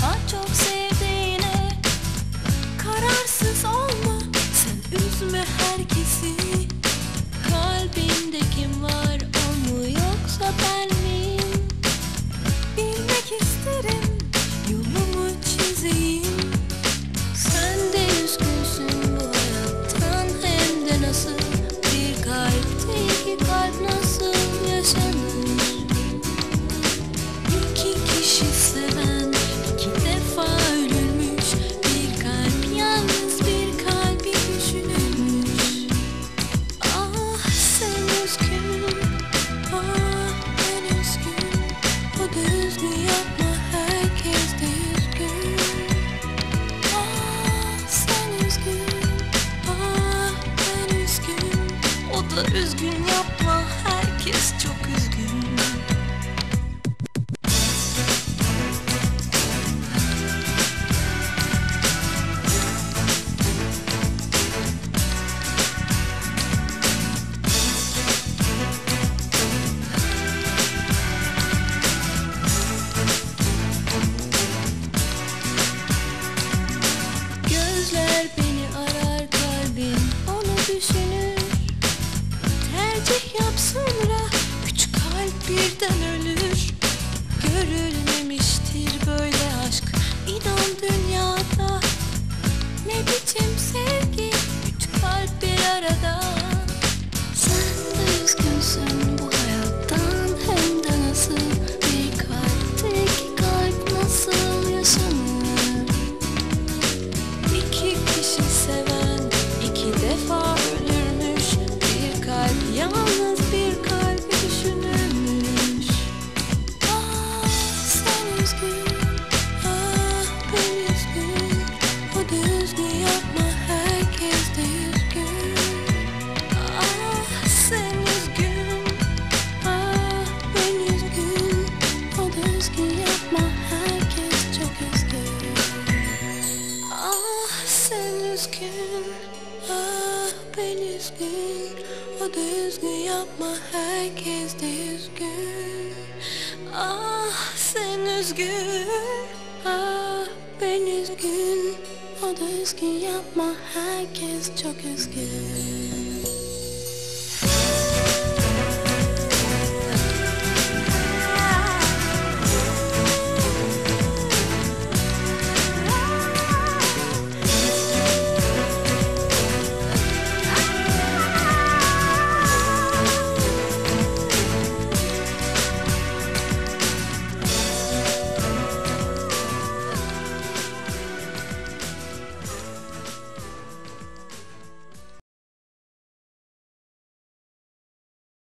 Daha çok sevdiğine karar Üzgün yapma herkes çok üzgün. üzgün Ah ben üzgün. O da üzgün yapma herkes de üzgün Ah sen üzgün Ah ben üzgün. O da üzgün yapma herkes çok üzgün.